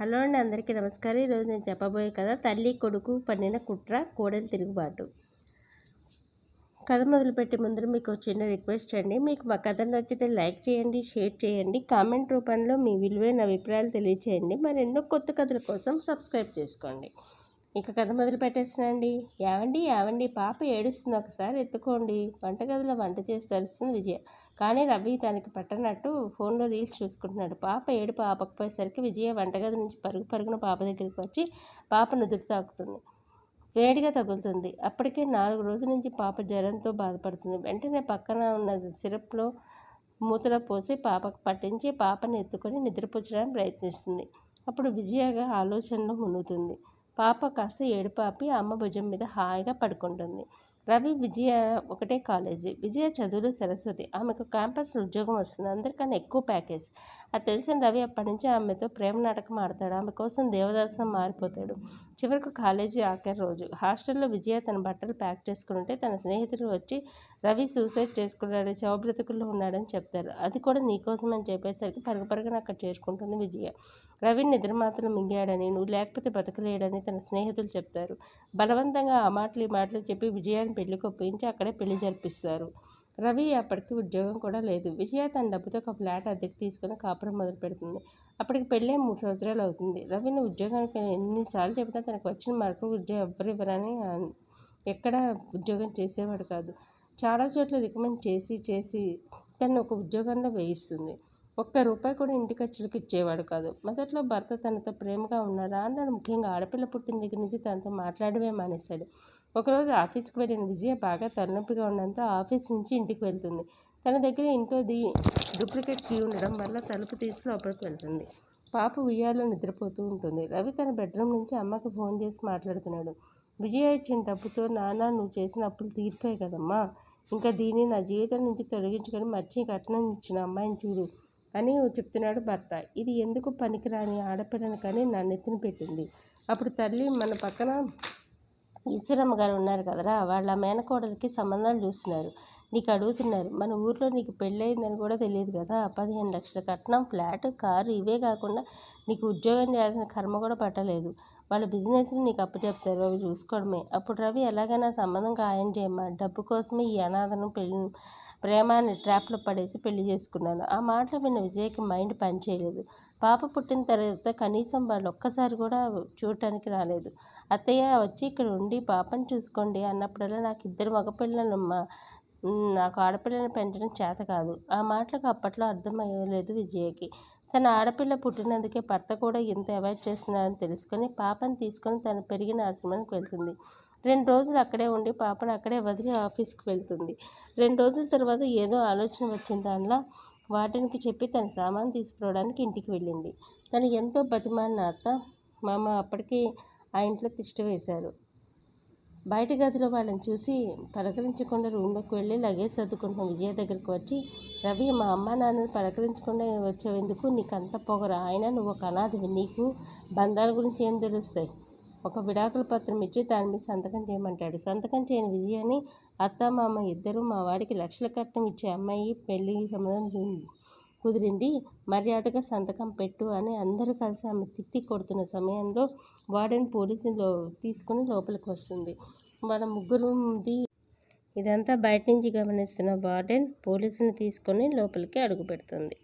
Hello అండి అందరికీ నమస్కారం. ఈరోజు నేను చెప్పబోయే కథ తల్లి కొడుకు పన్నిన కుట్ర కోడలి తిరుగుబాటు. కథ మొదలుపెట్టే ముందర మీకు చిన్న రిక్వెస్ట్ అండి. మీకు మా కథ నచ్చితే లైక్ చేయండి షేర్ చేయండి కామెంట్ రూపంలో మీ విలువైన అభిప్రాయాలు తెలియచేయండి. మరెన్నో కొత్త కథల కోసం సబ్స్క్రైబ్ చేసుకోండి. ఇక కథ మొదలు పెట్టేసినండి ఏవండి ఏవండి పాప ఏడుస్తుంది ఒకసారి ఎత్తుకోండి. వంటగదిలో వంట చేసి తరుస్తుంది విజయ. కానీ రవి తనకి పట్టనట్టు ఫోన్లో రీల్స్ చూసుకుంటున్నాడు. పాప ఏడు పాపకపోయేసరికి విజయ వంటగది నుంచి పరుగు పరుగున పాప దగ్గరికి వచ్చి పాప నుదురు తాకుతుంది. వేడిగా తగులుతుంది. అప్పటికే నాలుగు రోజుల నుంచి పాప జ్వరంతో బాధపడుతుంది. వెంటనే పక్కన ఉన్న సిరప్లో మూతలో పోసి పాపకు పట్టించి పాపని ఎత్తుకొని నిద్రపుచ్చడానికి ప్రయత్నిస్తుంది. అప్పుడు విజయగా ఆలోచనలో మునుగుతుంది. పాప కాస్త ఏడుపాపి అమ్మ భుజం మీద హాయిగా పడుకుంటుంది. రవి విజయ ఒకటే కాలేజీ విజయ చదువులు సరస్వతి. ఆమెకు క్యాంపస్లో ఉద్యోగం వస్తుంది. అందరికన్నా ఎక్కువ ప్యాకేజ్ అది తెలిసిన రవి అప్పటి నుంచి ఆమెతో ప్రేమ నాటకం ఆడతాడు. ఆమె కోసం దేవదాసం మారిపోతాడు. చివరకు కాలేజీ ఆఖరి రోజు. హాస్టల్లో విజయ తన బట్టలు ప్యాక్ చేసుకుంటే తన స్నేహితుడు వచ్చి రవి సూసైడ్ చేసుకున్నాడు. శవబ్రతుకుల్లో ఉన్నాడని చెప్తారు. అది కూడా నీకోసం అని చెప్పేసరికి పరుగు పరుగున అక్కడ చేరుకుంటుంది విజయ. రవి నిద్రమాతలు మింగాడని నువ్వు లేకపోతే బ్రతకలేడని తన స్నేహితులు చెప్తారు. బలవంతంగా ఆ మాటలు ఈ మాటలు చెప్పి విజయాన్ని పెళ్ళికి ఒప్పించి అక్కడే పెళ్ళి జరిపిస్తారు. రవి అప్పటికి ఉద్యోగం కూడా లేదు. విజయ తన డబ్బుతో ఒక ఫ్లాట్ అద్దెకు తీసుకుని కాపురం మొదలు పెడుతుంది. అప్పటికి పెళ్ళే మూడు సంవత్సరాలు అవుతుంది. రవిని ఉద్యోగానికి ఎన్నిసార్లు చెబుతా తనకు వచ్చిన మార్కు ఉద్యోగం ఎవ్వరు ఇవ్వరని ఎక్కడ ఉద్యోగం చేసేవాడు కాదు. చాలా చోట్ల రికమెండ్ చేసి చేసి తను ఒక ఉద్యోగంలో వేయిస్తుంది. ఒక్క రూపాయి కూడా ఇంటి ఖర్చులకు ఇచ్చేవాడు కాదు. మొదట్లో భర్త తనతో ప్రేమగా ఉన్నారా అన్నాడు. ముఖ్యంగా ఆడపిల్ల పుట్టిన దగ్గర నుంచి తనతో మాట్లాడమే మానేశాడు. ఒకరోజు ఆఫీస్కి వెళ్ళిన విజయ బాగా తలనొప్పిగా ఉండడంతో ఆఫీస్ నుంచి ఇంటికి వెళ్తుంది. తన దగ్గర ఇంట్లో ది డూప్లికేట్ కీ ఉండడం వల్ల తలుపు తీసి లోపలికి వెళ్తుంది. పాప ఉయ్యాలో నిద్రపోతూ ఉంటుంది. రవి తన బెడ్రూమ్ నుంచి అమ్మకి ఫోన్ చేసి మాట్లాడుతున్నాడు. విజయ ఇచ్చిన డబ్బుతో నాన్న నువ్వు చేసిన అప్పులు తీర్పాయి కదమ్మా. ఇంకా దీన్ని నా జీవితం నుంచి తొలగించుకొని మర్చి కట్నం ఇచ్చిన అమ్మాయిని చూడు అని చెప్తున్నాడు భర్త. ఇది ఎందుకు పనికిరాని ఆడపిల్లని కానీ నా నెత్తిన పెట్టింది. అప్పుడు తల్లి మన పక్కన ఈశ్వరమ్మ గారు ఉన్నారు కదరా వాళ్ళ మేనకోడలికి సంబంధాలు చూస్తున్నారు. నీకు అడుగుతున్నారు మన ఊర్లో నీకు పెళ్ళయిందని కూడా తెలియదు కదా పదిహేను లక్షల కట్నం ఫ్లాట్ కారు ఇవే కాకుండా నీకు ఉద్యోగం చేయాల్సిన కర్మ కూడా పట్టలేదు. వాళ్ళ బిజినెస్ని నీకు అప్పచెప్తారు అవి చూసుకోవడమే. అప్పుడు రవి ఎలాగైనా సంబంధం ఖాయం చేయమ్మా డబ్బు కోసమే ఈ అనాథను పెళ్ళి ప్రేమాన్ని ట్రాప్లో పడేసి పెళ్ళి చేసుకున్నాను. ఆ మాటలు విన్న విజయ్కి మైండ్ పనిచేయలేదు పాప పుట్టిన తర్వాత కనీసం వాళ్ళు ఒక్కసారి కూడా చూడటానికి రాలేదు. అత్తయ్య వచ్చి ఇక్కడ ఉండి పాపని చూసుకోండి అన్నప్పుడల్లా నాకు ఇద్దరు మగపిల్లలమ్మా. నాకు ఆడపిల్లని పెంచడం చేత కాదు. ఆ మాటలకు అప్పట్లో అర్థమయ్యలేదు విజయకి. తన ఆడపిల్ల పుట్టినందుకే భర్త కూడా ఇంత అవాయిడ్ చేస్తున్నారని తెలుసుకొని పాపని తీసుకొని తను పెరిగిన ఆశ్రమానికి వెళ్తుంది. రెండు రోజులు అక్కడే ఉండి పాపను అక్కడే వదిలి ఆఫీస్కి వెళ్తుంది. రెండు రోజుల తర్వాత ఏదో ఆలోచన వచ్చిన దానిలో వాటికి చెప్పి తన సామాను తీసుకురావడానికి ఇంటికి వెళ్ళింది. తను ఎంతో బతిమాలిన అత్త మామ అప్పటికి ఆ ఇంట్లో తిష్ట వేశారు. బయట గదిలో వాళ్ళని చూసి పలకరించకుండా రూమ్లోకి వెళ్ళి లగేజ్ సర్దుకుంటున్న విజయ దగ్గరికి వచ్చి రవి మా అమ్మ నాన్నని పలకరించకుండా వచ్చేందుకు నీకు అంత పొగరా? ఆయన నువ్వు ఒక అనాథవి. నీకు బంధాల గురించి ఏం తెలుస్తాయి? ఒక విడాకుల పత్రం ఇచ్చి దాని మీద సంతకం చేయమంటాడు. సంతకం చేయని విజయాన్ని అత్త మామ ఇద్దరు మా వాడికి లక్షల కట్నం ఇచ్చే అమ్మాయి పెళ్ళి సంబంధం కుదిరింది. మర్యాదగా సంతకం పెట్టు అని అందరూ కలిసి ఆమె తిట్టి కొడుతున్న సమయంలో వార్డెన్ పోలీసులు తీసుకుని లోపలికి వస్తుంది. వాళ్ళ ముగ్గురుది ఇదంతా బయట నుంచి గమనిస్తున్న వార్డెన్ పోలీసుని తీసుకొని లోపలికి అడుగు పెడుతుంది.